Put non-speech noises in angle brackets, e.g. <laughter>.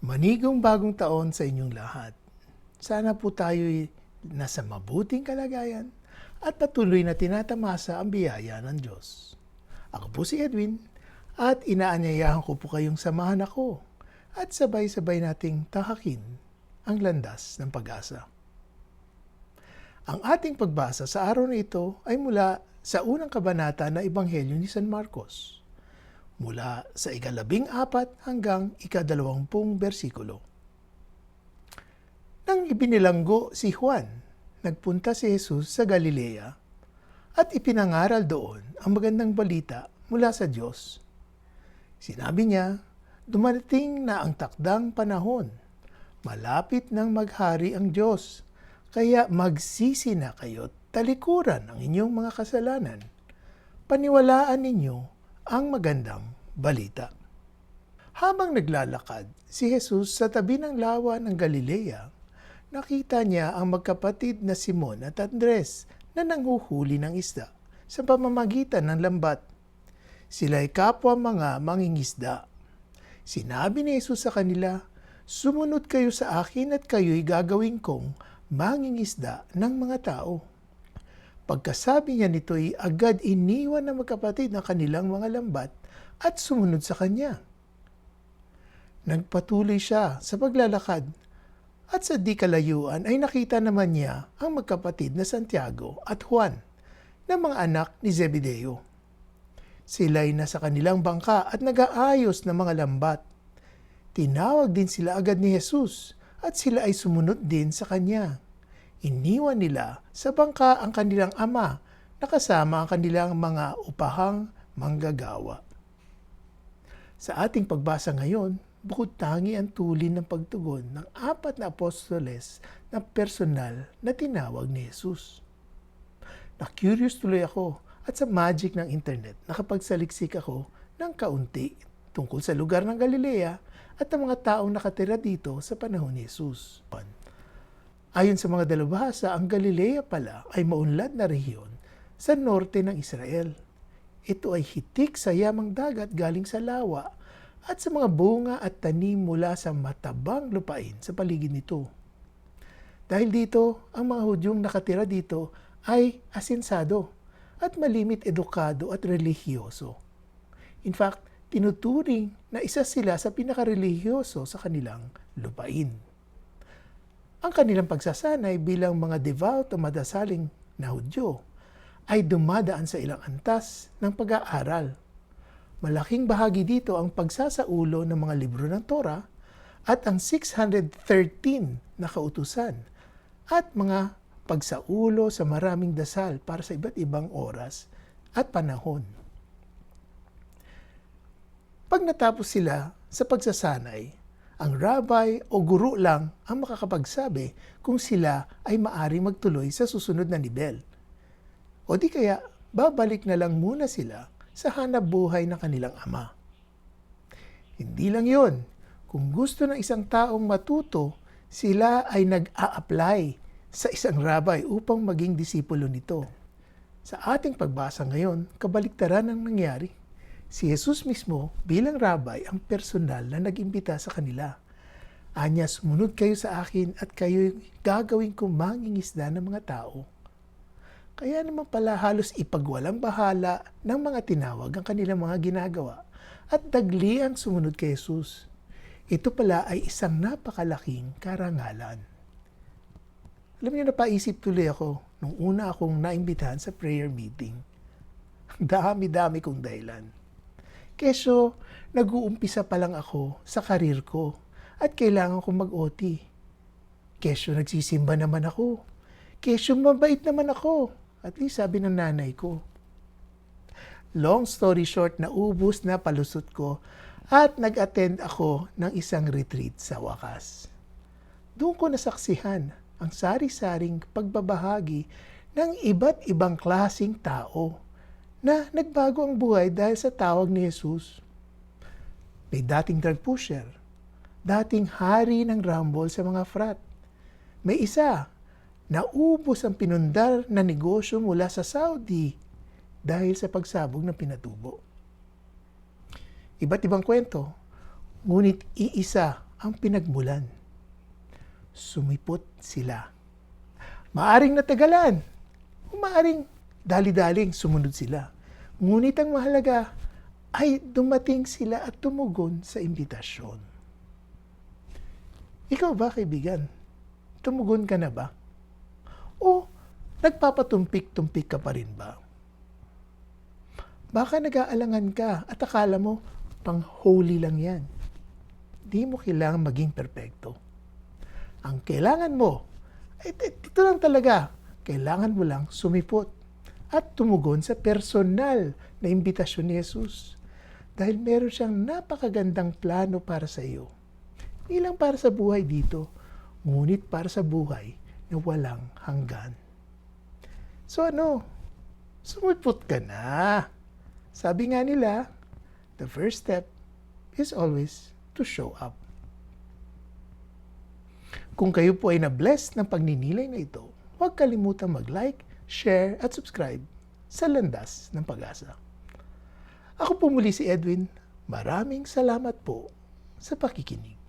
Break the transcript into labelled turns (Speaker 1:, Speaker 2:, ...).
Speaker 1: Manigong bagong taon sa inyong lahat. Sana po tayo'y nasa mabuting kalagayan at patuloy na tinatamasa ang biyaya ng Diyos. Ako po si Edwin at inaanyayahan ko po kayong samahan ako at sabay-sabay nating tahakin ang landas ng pag-asa. Ang ating pagbasa sa araw na ito ay mula sa unang kabanata na Ebanghelyo ni San Marcos mula sa ikalabing apat hanggang ikadalawampung bersikulo. Nang ibinilanggo si Juan, nagpunta si Jesus sa Galilea at ipinangaral doon ang magandang balita mula sa Diyos. Sinabi niya, dumating na ang takdang panahon. Malapit nang maghari ang Diyos. Kaya magsisi na kayo't talikuran ang inyong mga kasalanan. Paniwalaan ninyo ang magandang balita. Habang naglalakad si Jesus sa tabi ng lawa ng Galilea, nakita niya ang magkapatid na Simon at Andres na nanghuhuli ng isda sa pamamagitan ng lambat. Sila'y kapwa mga mangingisda. Sinabi ni Jesus sa kanila, Sumunod kayo sa akin at kayo'y gagawin kong mangingisda ng mga tao. Pagkasabi niya nito'y agad iniwan ng magkapatid ang kanilang mga lambat at sumunod sa kanya. Nagpatuloy siya sa paglalakad at sa di kalayuan ay nakita naman niya ang magkapatid na Santiago at Juan na mga anak ni Zebedeo. Sila'y nasa kanilang bangka at nag-aayos ng mga lambat. Tinawag din sila agad ni Jesus at sila ay sumunod din sa kanya. Iniwan nila sa bangka ang kanilang ama na kasama ang kanilang mga upahang manggagawa. Sa ating pagbasa ngayon, bukod tangi ang tulin ng pagtugon ng apat na apostoles na personal na tinawag ni Jesus. Na-curious tuloy ako at sa magic ng internet nakapagsaliksik ako ng kaunti tungkol sa lugar ng Galilea at ang mga taong nakatira dito sa panahon ni Jesus. Ayon sa mga dalubhasa, ang Galilea pala ay maunlad na rehiyon sa norte ng Israel. Ito ay hitik sa yamang dagat galing sa lawa at sa mga bunga at tanim mula sa matabang lupain sa paligid nito. Dahil dito, ang mga Hudyong nakatira dito ay asensado at malimit edukado at relihiyoso. In fact, tinuturing na isa sila sa pinakarelihiyoso sa kanilang lupain. Ang kanilang pagsasanay bilang mga devout o madasaling na Hudyo ay dumadaan sa ilang antas ng pag-aaral. Malaking bahagi dito ang pagsasaulo ng mga libro ng Torah at ang 613 na kautusan at mga pagsaulo sa maraming dasal para sa iba't ibang oras at panahon. Pag natapos sila sa pagsasanay, ang rabbi o guro lang ang makakapagsabi kung sila ay maari magtuloy sa susunod na nivel. O di kaya, babalik na lang muna sila sa hanap buhay ng kanilang ama. Hindi lang yon. Kung gusto ng isang taong matuto, sila ay nag-a-apply sa isang rabbi upang maging disipulo nito. Sa ating pagbasa ngayon, kabaliktaran ang nangyari Si Jesus mismo bilang rabbi ang personal na nag-imbita sa kanila. Anya, sumunod kayo sa akin at kayo gagawin kong mangingisda ng mga tao. Kaya naman pala halos ipagwalang bahala ng mga tinawag ang kanilang mga ginagawa at dagli ang sumunod kay Jesus. Ito pala ay isang napakalaking karangalan. Alam niyo, napaisip tuloy ako nung una akong naimbitahan sa prayer meeting. <laughs> Dami-dami kong dahilan. Keso, nag-uumpisa pa lang ako sa karir ko at kailangan kong mag-OT. Keso, nagsisimba naman ako. Keso, mabait naman ako. At least sabi ng nanay ko. Long story short, naubos na palusot ko at nag-attend ako ng isang retreat sa wakas. Doon ko nasaksihan ang sari-saring pagbabahagi ng iba't ibang klasing tao na nagbago ang buhay dahil sa tawag ni Jesus. May dating drug pusher, dating hari ng rumble sa mga frat. May isa, naubos ang pinundar na negosyo mula sa Saudi dahil sa pagsabog ng pinatubo. Iba't ibang kwento, ngunit iisa ang pinagmulan. Sumipot sila. Maaring natagalan, maaring dali-daling sumunod sila. Ngunit ang mahalaga ay dumating sila at tumugon sa imbitasyon. Ikaw ba, kaibigan? Tumugon ka na ba? O nagpapatumpik-tumpik ka pa rin ba? Baka nag-aalangan ka at akala mo pang holy lang yan. Di mo kailangan maging perpekto. Ang kailangan mo, ay ito lang talaga, kailangan mo lang sumipot at tumugon sa personal na imbitasyon ni Jesus. Dahil meron siyang napakagandang plano para sa iyo. Hindi lang para sa buhay dito, ngunit para sa buhay na walang hanggan. So ano, sumipot ka na. Sabi nga nila, the first step is always to show up. Kung kayo po ay na-bless ng pagninilay na ito, huwag kalimutang mag-like, share at subscribe sa Landas ng Pag-asa. Ako po muli si Edwin. Maraming salamat po sa pakikinig.